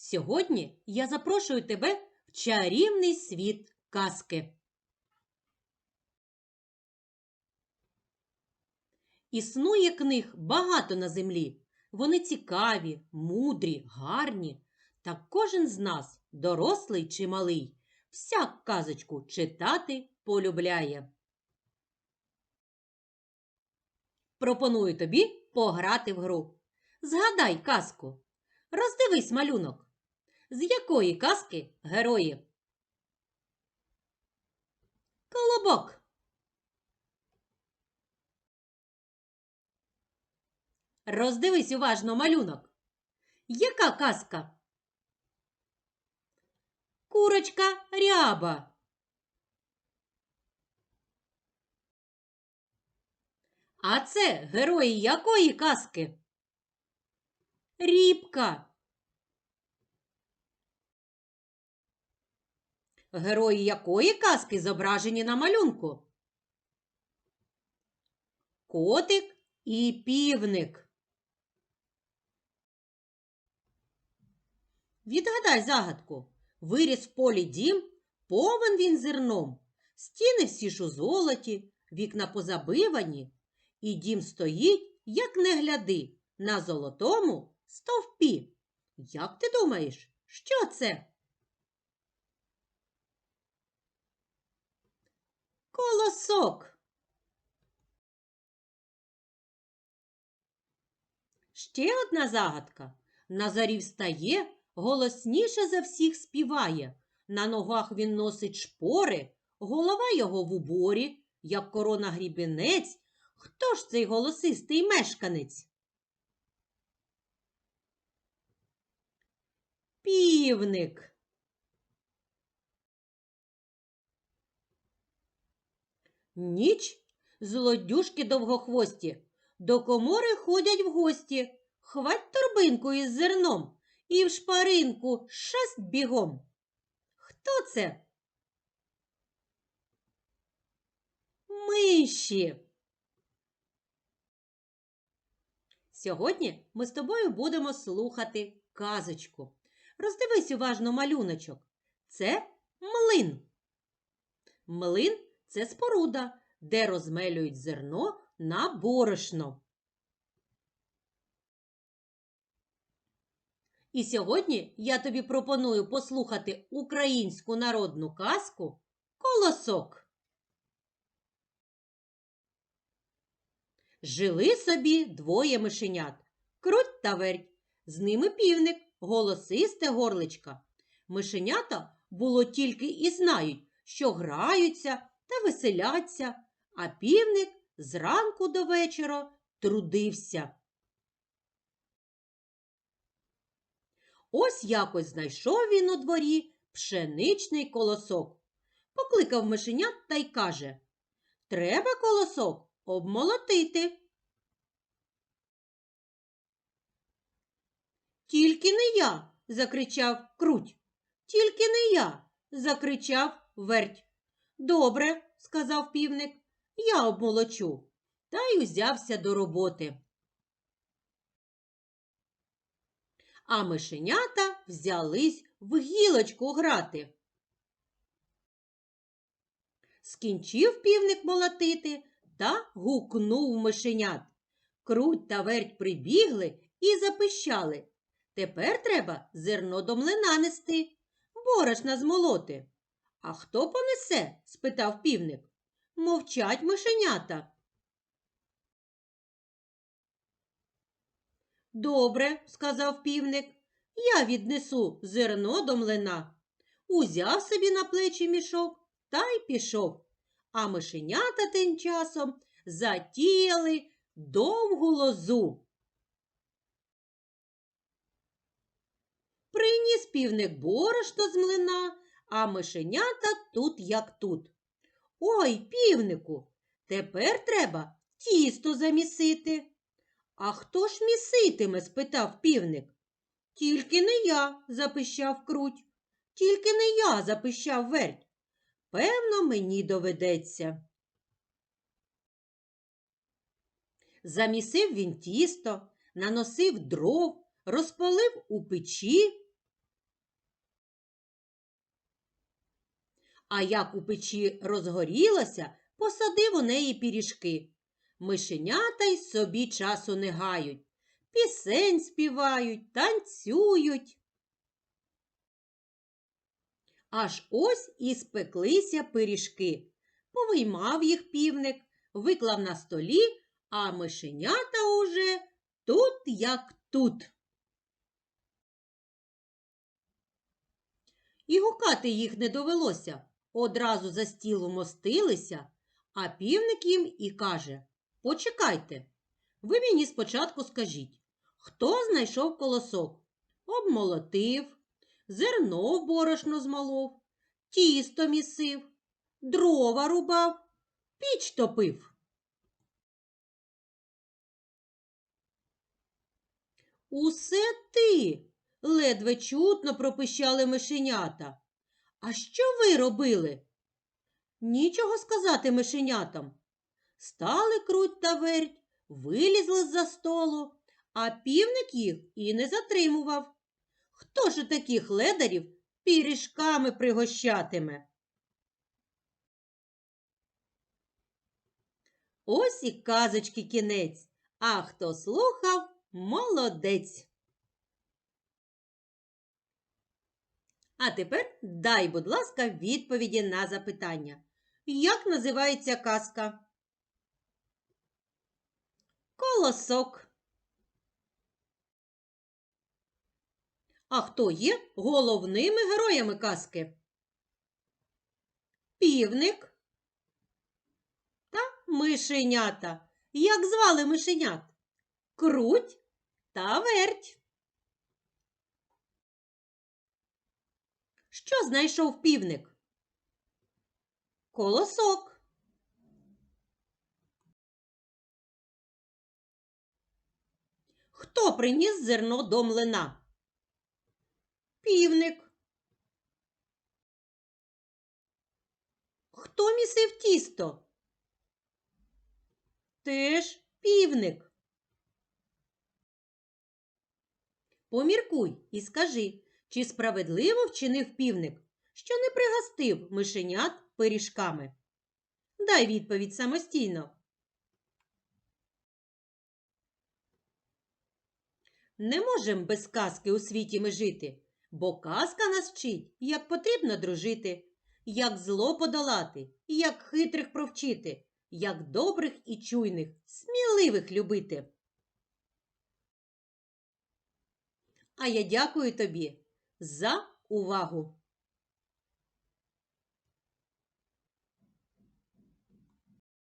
Сьогодні я запрошую тебе в чарівний світ казки. Існує книг багато на землі. Вони цікаві, мудрі, гарні. Та кожен з нас, дорослий чи малий, всяк казочку читати полюбляє. Пропоную тобі пограти в гру. Згадай казку. Роздивись малюнок. З якої казки герої? Колобок. Роздивись уважно малюнок. Яка казка? Курочка ряба. А це герої якої казки? Рібка. Герої якої казки зображені на малюнку? Котик і півник. Відгадай загадку. Виріс в полі дім, повен він зерном. Стіни всі ж у золоті, вікна позабивані, і дім стоїть, як не гляди, на золотому стовпі. Як ти думаєш, що це? Колосок. Ще одна загадка. На зарі встає, голосніше за всіх співає. На ногах він носить шпори, голова його в уборі, як корона грібінець. Хто ж цей голосистий мешканець? Півник. Ніч злодюшки довгохвості. До комори ходять в гості. Хвать торбинку із зерном і в шпаринку шесть бігом. Хто це? Миші. Сьогодні ми з тобою будемо слухати казочку. Роздивись уважно малюночок. Це млин. Млин це споруда, де розмелюють зерно на борошно. І сьогодні я тобі пропоную послухати українську народну казку Колосок. Жили собі двоє мишенят круть та верть. З ними півник, голосисте горличка. Мишенята було тільки і знають, що граються та веселяться, а півник зранку до вечора трудився. Ось якось знайшов він у дворі пшеничний колосок. Покликав мишенят та й каже Треба колосок обмолотити. Тільки не я, закричав круть. Тільки не я, закричав верть. Добре, сказав півник, я обмолочу. Та й узявся до роботи. А мишенята взялись в гілочку грати. Скінчив півник молотити та гукнув мишенят. Круть та верть прибігли і запищали. Тепер треба зерно до млина нести, борошна змолоти. А хто понесе? спитав півник. Мовчать мишенята. Добре, сказав півник, я віднесу зерно до млина. Узяв собі на плечі мішок та й пішов. А мишенята тим часом затіяли довгу лозу. Приніс півник борошно з млина, а мишенята тут як тут. Ой, півнику, тепер треба тісто замісити. А хто ж міситиме? спитав півник. Тільки не я, запищав круть. Тільки не я, запищав верть. Певно, мені доведеться. Замісив він тісто, наносив дров, розпалив у печі. А як у печі розгорілося, посадив у неї піріжки. Мишенята й собі часу не гають, пісень співають, танцюють. Аж ось і спеклися пиріжки. Повиймав їх півник, виклав на столі, а мишенята уже тут як тут. І гукати їх не довелося. Одразу за стіл умостилися, а півник їм і каже Почекайте, ви мені спочатку скажіть, хто знайшов колосок? Обмолотив, зерно в борошно змолов, тісто місив, дрова рубав, піч топив. Усе ти, ледве чутно пропищали мишенята. А що ви робили? Нічого сказати мишенятам. Стали круть та верть, вилізли з-за столу, а півник їх і не затримував. Хто ж таких ледарів піріжками пригощатиме? Ось і казочки кінець, а хто слухав, молодець. А тепер дай, будь ласка, відповіді на запитання. Як називається казка? Колосок. А хто є головними героями казки? Півник та мишенята. Як звали мишенят? Круть та верть. Що знайшов півник? Колосок. Хто приніс зерно до млина? Півник. Хто місив тісто? Теж півник. Поміркуй і скажи, чи справедливо вчинив півник, що не пригостив мишенят пиріжками? Дай відповідь самостійно. Не можем без казки у світі ми жити, бо казка нас вчить, як потрібно дружити, як зло подолати, як хитрих провчити, як добрих і чуйних, сміливих любити. А я дякую тобі за увагу!